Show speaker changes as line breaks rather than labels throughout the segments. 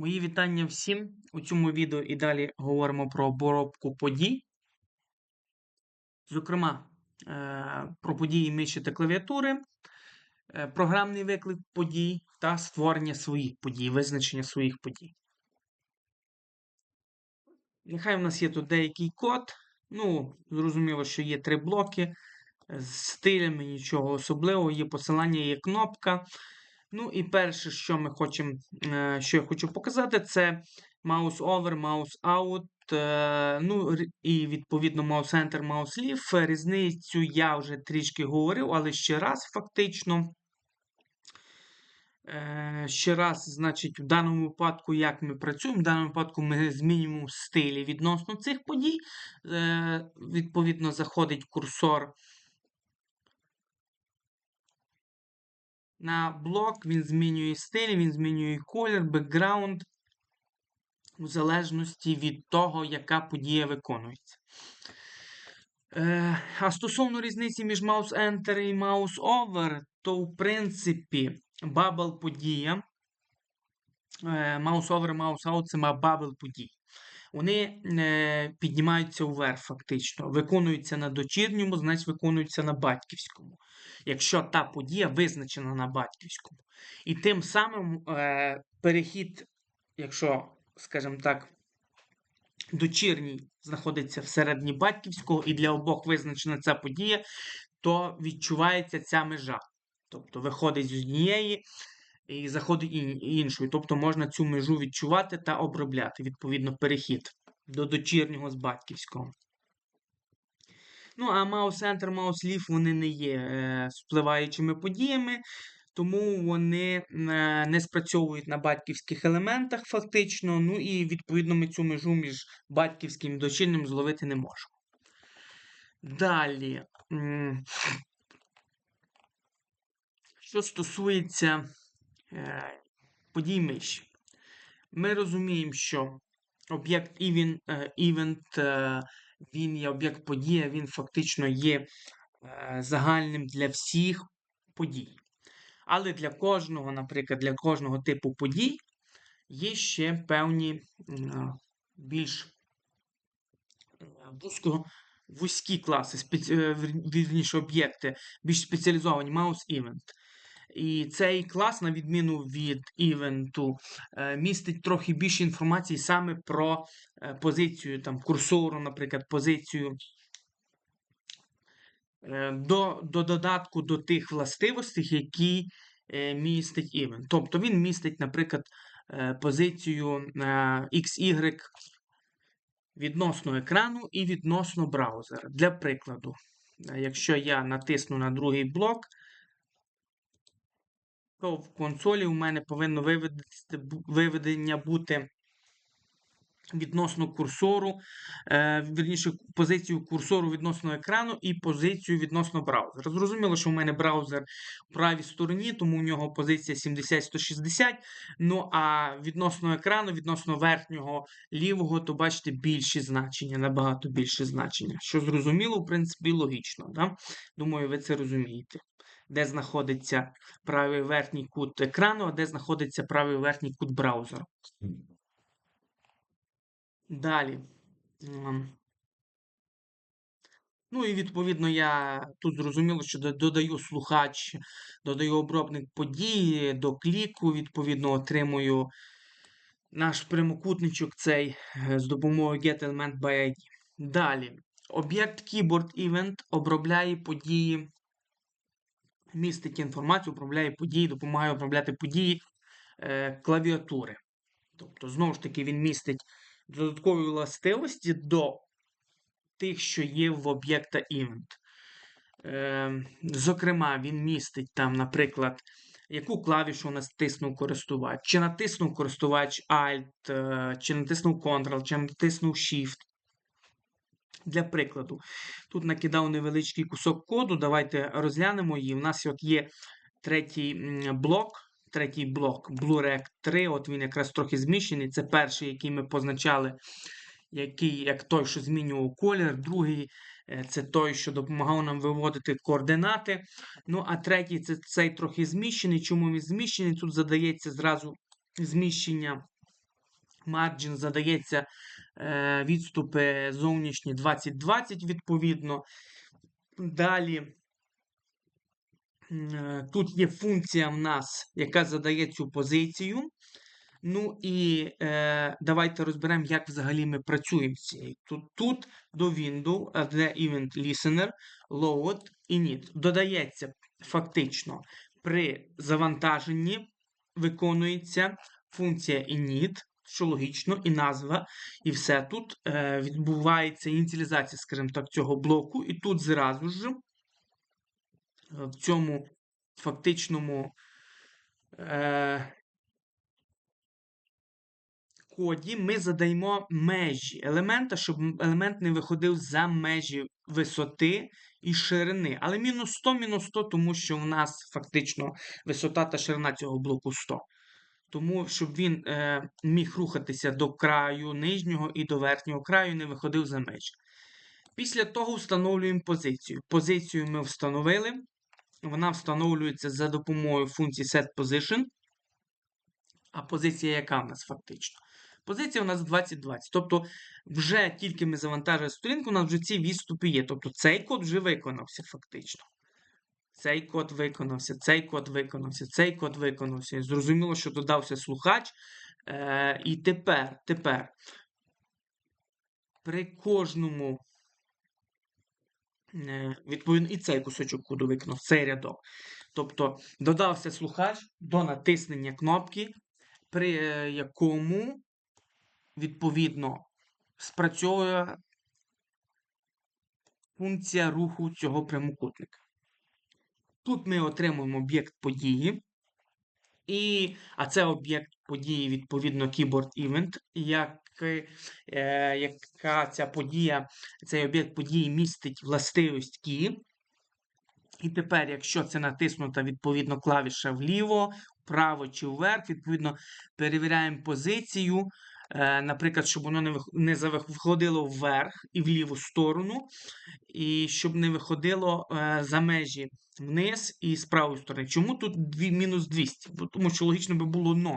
Мої вітання всім. У цьому відео і далі говоримо про обробку подій. Зокрема, е, про події миші та клавіатури, е, програмний виклик подій та створення своїх подій, визначення своїх подій. Нехай у нас є тут деякий код. Ну, зрозуміло, що є три блоки з стилями, нічого особливого, є посилання, є кнопка. Ну і перше, що ми хочемо, е, що я хочу показати, це mouse over, mouse out. Ну і відповідно mouse enter, mouse leave. Різницю я вже трішки говорив, але ще раз фактично. Е, Ще раз, значить, в даному випадку, як ми працюємо, в даному випадку ми змінюємо стилі відносно цих подій. Е, Відповідно, заходить курсор на блок, він змінює стиль, він змінює колір, бекграунд, у залежності від того, яка подія виконується. Е, А стосовно різниці між mouse Enter і mouse Over, то в принципі bubble подія. е, Mouse over, mouse out це bubble подій. Вони е, піднімаються вверх, фактично. Виконуються на дочірньому, значить виконуються на батьківському. Якщо та подія визначена на батьківському. І тим самим е, перехід, якщо, скажімо так, дочірній знаходиться всередині батьківського, і для обох визначена ця подія, то відчувається ця межа. Тобто виходить з однієї і заходить ін- іншої. Тобто можна цю межу відчувати та обробляти, відповідно, перехід до дочірнього з батьківського. Ну, а Mouse Leave вони не є е, впливаючими подіями, тому вони е, не спрацьовують на батьківських елементах фактично. Ну і відповідно ми цю межу між батьківським і дочірнім зловити не можемо. Далі. Що стосується е, подій миші, ми розуміємо, що об'єкт е, event е, він є об'єкт подія, він фактично є е, загальним для всіх подій. Але для кожного, наприклад, для кожного типу подій є ще певні е, більш е, вузько, вузькі класи, е, вірніше об'єкти, більш спеціалізовані mouse event. І цей клас, на відміну від івенту, е, містить трохи більше інформації саме про е, позицію там, курсору, наприклад, позицію е, до, до додатку до тих властивостей, які містить івент. Тобто він містить, наприклад, позицію XY відносно екрану і відносно браузера. Для прикладу, якщо я натисну на другий блок, то в консолі у мене повинно виведення бути відносно курсору, е, вірніше, позицію курсору відносно екрану і позицію відносно браузера. Зрозуміло, що у мене браузер в правій стороні, тому у нього позиція 70-160. Ну а відносно екрану, відносно верхнього лівого, то бачите більші значення, набагато більше значення. Що зрозуміло, в принципі, логічно. Да? Думаю, ви це розумієте. Де знаходиться правий верхній кут екрану, а де знаходиться правий верхній кут браузера. Далі. Ем, Ну і відповідно я тут зрозуміло, що додаю слухач, додаю обробник події до кліку, відповідно отримую наш прямокутничок цей е, з допомогою getElementById. Далі. Об'єкт Keyboard Event обробляє події, містить інформацію, обробляє події, допомагає обробляти події е, клавіатури. Тобто, знову ж таки, він містить додаткові властивості до тих, що є в об'єкта event. Е, зокрема, він містить там, наприклад, яку клавішу натиснув користувач, чи натиснув користувач Alt, е, чи натиснув Ctrl, чи натиснув Shift. Для прикладу, тут накидав невеличкий кусок коду. Давайте розглянемо її. У нас от є третій блок. Третій блок BlueRect 3. От він якраз трохи зміщений. Це перший, який ми позначали, який, як той, що змінював колір. Другий е, це той, що допомагав нам виводити координати. Ну, а третій це цей трохи зміщений. Чому він зміщений? Тут задається зразу зміщення Margin задається відступи зовнішні 2020 відповідно. Далі е, тут є функція в нас, яка задає цю позицію. Ну і е, давайте розберемо, як взагалі ми працюємо з цією. Тут, тут до Windows, а де Event Listener, Load Init. Додається фактично при завантаженні виконується функція init, що логічно, і назва, і все тут е, відбувається ініціалізація, скажімо так, цього блоку, і тут зразу ж е, в цьому фактичному е, коді ми задаємо межі елемента, щоб елемент не виходив за межі висоти і ширини. Але мінус 100, мінус 100, тому що у нас фактично висота та ширина цього блоку 100. Тому, щоб він е, міг рухатися до краю нижнього і до верхнього краю, не виходив за межі. Після того встановлюємо позицію. Позицію ми встановили. Вона встановлюється за допомогою функції setPosition. А позиція яка в нас фактично? Позиція у нас 2020. Тобто, вже тільки ми завантажили сторінку, у нас вже ці відступи є. Тобто цей код вже виконався фактично. Цей код виконався, цей код виконався, цей код виконався. Зрозуміло, що додався слухач. Е, І тепер, тепер, при кожному, е, відповідно, і цей кусочок коду виконав, цей рядок. Тобто додався слухач до натиснення кнопки, при е, якому відповідно, спрацьовує функція руху цього прямокутника. Тут ми отримуємо об'єкт події. І, А це об'єкт події, відповідно, Keyboard Event, як, е, яка ця подія, цей об'єкт події містить властивість key. І тепер, якщо це натиснута відповідно клавіша вліво, вправо чи вверх, відповідно, перевіряємо позицію. Е, наприклад, щоб воно не виходило вверх і в ліву сторону, і щоб не виходило е, за межі вниз і з правої сторони. Чому тут мінус 200? Тому що логічно би було 0.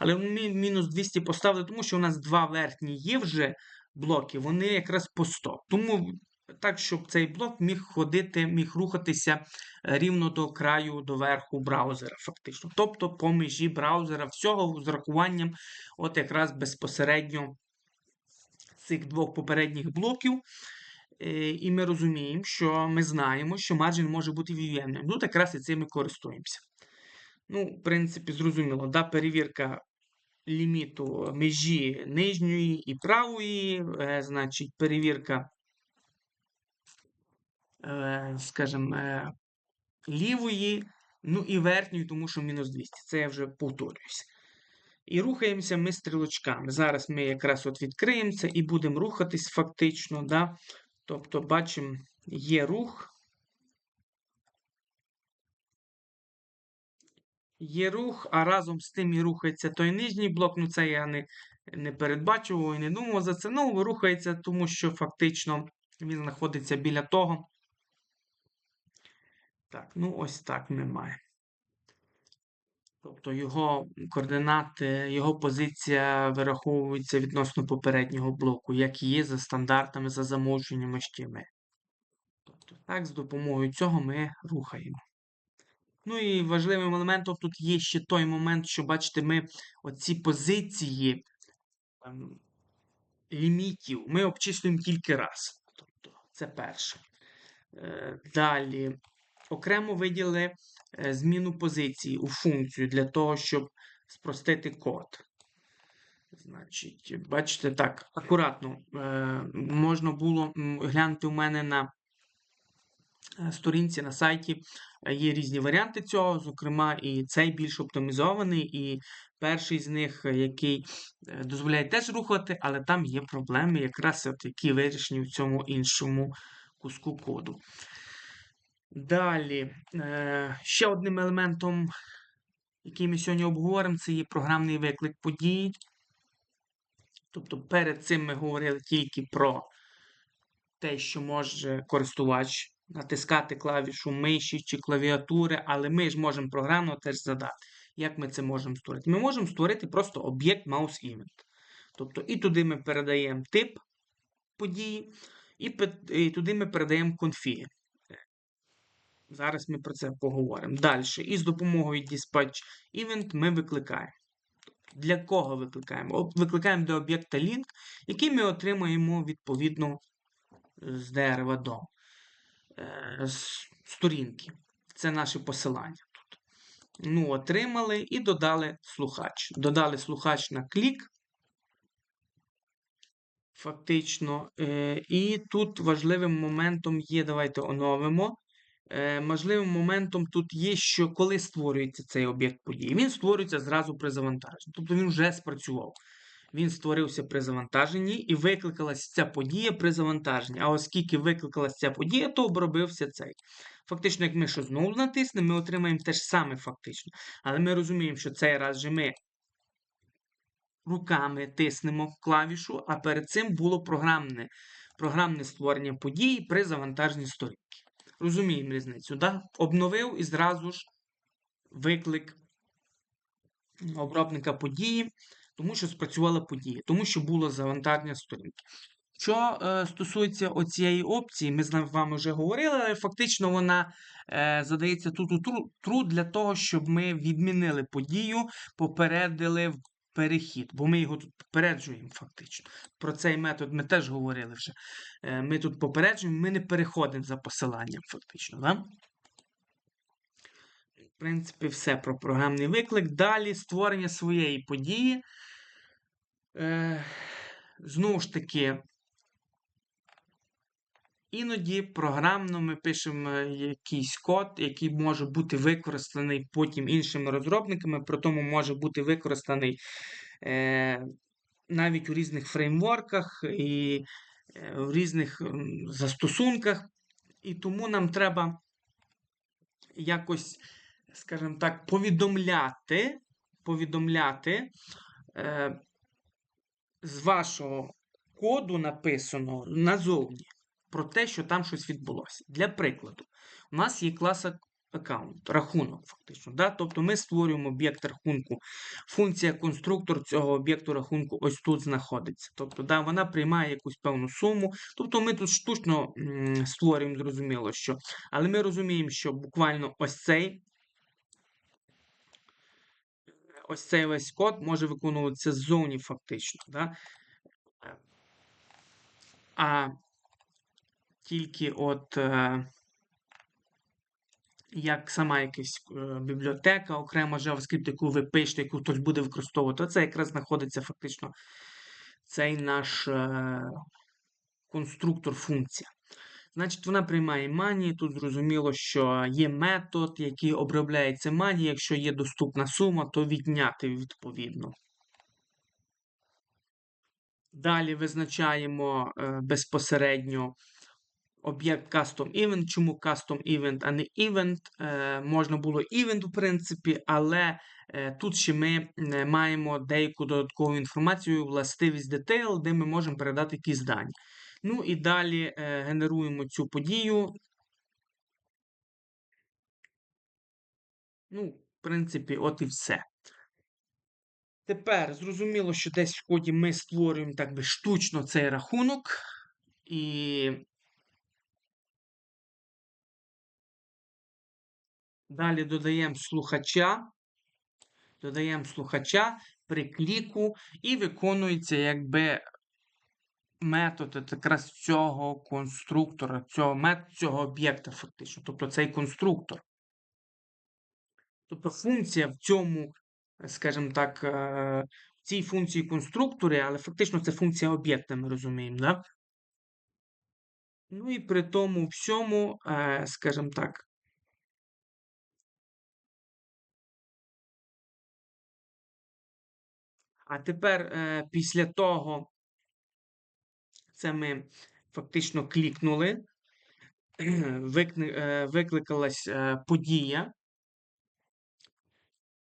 Але ми мінус 200 поставили, тому що у нас два верхні є вже блоки, вони якраз по 100. Тому так, щоб цей блок міг ходити, міг рухатися е, рівно до краю, до верху браузера, фактично. Тобто по межі браузера всього з рахуванням, от якраз безпосередньо цих двох попередніх блоків. Е, і ми розуміємо, що ми знаємо, що марджин може бути VVM. Ну, якраз і цим ми користуємося. Ну, в принципі, зрозуміло, да, перевірка ліміту межі нижньої і правої, е, значить, перевірка скажімо, е, лівої, ну і верхньої, тому що мінус 200. Це я вже повторююся. І рухаємося ми стрілочками. Зараз ми якраз от відкриємо це і будемо рухатись фактично. Да? Тобто, бачимо, є рух. Є рух, а разом з тим і рухається той нижній блок. Ну, це я не не передбачував і не думав за це. Ну, рухається, тому що фактично він знаходиться біля того, так, ну ось так маємо. Тобто його координати, його позиція вираховується відносно попереднього блоку, як є за стандартами, за замовченнями HTML. Тобто, так, з допомогою цього ми рухаємо. Ну і важливим елементом тут є ще той момент, що, бачите, ми оці позиції там, лімітів ми обчислюємо тільки раз. Тобто, це перше. Е, далі окремо виділили е, зміну позиції у функцію для того, щоб спростити код. Значить, бачите, так, акуратно е, можна було глянути у мене на е, сторінці на сайті. Є різні варіанти цього, зокрема, і цей більш оптимізований, і перший з них, який дозволяє теж рухати, але там є проблеми, якраз от які вирішені в цьому іншому куску коду. Далі, е, ще одним елементом, який ми сьогодні обговоримо, це є програмний виклик подій. Тобто перед цим ми говорили тільки про те, що може користувач натискати клавішу миші чи клавіатури, але ми ж можемо програмно теж задати. Як ми це можемо створити? Ми можемо створити просто об'єкт Mouse Event. Тобто і туди ми передаємо тип події, і, туди ми передаємо конфіги. Зараз ми про це поговоримо. Далі. І з допомогою Dispatch Event ми викликаємо. Для кого викликаємо? Викликаємо до об'єкта link, який ми отримаємо відповідно з дерева до е, сторінки. Це наше посилання тут. Ну, отримали і додали слухач. Додали слухач на клік. Фактично. Е, і тут важливим моментом є, давайте оновимо. Е, Можливим моментом тут є, що коли створюється цей об'єкт події, він створюється зразу при завантаженні. Тобто він вже спрацював. Він створився при завантаженні і викликалася ця подія при завантаженні. А оскільки викликалася ця подія, то обробився цей. Фактично, як ми що знову натиснемо, ми отримаємо те ж саме фактично. Але ми розуміємо, що цей раз же ми руками тиснемо клавішу, а перед цим було програмне, програмне створення події при завантаженні сторінки. Розуміємо різницю, да? Обновив і зразу ж виклик обробника події, тому що спрацювала подія, тому що було завантаження сторінки. Що е, стосується оцієї опції, ми з вами вже говорили, але фактично вона е, задається тут у тру, для того, щоб ми відмінили подію, попередили перехід, бо ми його тут попереджуємо фактично. Про цей метод ми теж говорили вже. Е, ми тут попереджуємо, ми не переходимо за посиланням, фактично. Да? В принципі, все про програмний виклик. Далі створення своєї події. Е, Знову ж таки, іноді програмно ми пишемо якийсь код, який може бути використаний потім іншими розробниками, при тому може бути використаний е, навіть у різних фреймворках і е, в різних застосунках. І тому нам треба якось, скажімо так, повідомляти, повідомляти е, з вашого коду написаного назовні про те, що там щось відбулося. Для прикладу, у нас є клас аккаунт, рахунок, фактично. Да? Тобто ми створюємо об'єкт рахунку. Функція конструктор цього об'єкту рахунку ось тут знаходиться. Тобто, да, вона приймає якусь певну суму. Тобто ми тут штучно м, створюємо, зрозуміло, що. Але ми розуміємо, що буквально ось цей. Ось цей весь код може виконуватися ззовні, фактично. Да? А тільки от е, як сама якась е, бібліотека, окрема JavaScript, яку ви пишете, яку хтось буде використовувати, це якраз знаходиться фактично цей наш е, конструктор функція. Значить, вона приймає мані. Тут зрозуміло, що є метод, який обробляється мані. Якщо є доступна сума, то відняти відповідно. Далі визначаємо безпосередньо об'єкт Custom Event. Чому Custom Event, а не Event? Е, можна було Event, в принципі, але е, тут ще ми маємо деяку додаткову інформацію, властивість Detail, де ми можемо передати якісь дані. Ну і далі е, генеруємо цю подію. Ну, в принципі, от і все. Тепер зрозуміло, що десь в коді ми створюємо так би штучно цей рахунок. І далі додаємо слухача. Додаємо слухача при кліку і виконується якби метод якраз цього конструктора, цього метод, цього об'єкта, фактично. Тобто цей конструктор. Тобто функція в цьому, скажімо так, е, в цій функції конструктори, але фактично це функція об'єкта, ми розуміємо, да? Ну і при тому всьому, е, скажімо так, а тепер е, після того, це ми фактично клікнули, е, викликалась е, подія,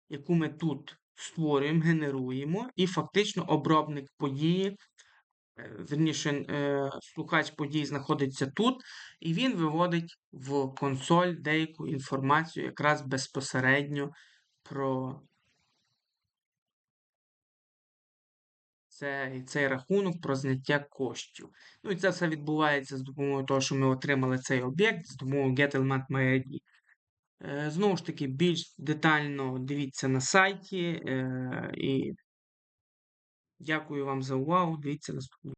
яку ми тут створюємо, генеруємо, і фактично обробник події, верніше, слухач подій знаходиться тут, і він виводить в консоль деяку інформацію якраз безпосередньо про цей, цей рахунок про зняття коштів. Ну і це все відбувається з допомогою того, що ми отримали цей об'єкт, з допомогою GetElementMyID. Е, Знову ж таки, більш детально дивіться на сайті. е, І дякую вам за увагу. Дивіться наступне.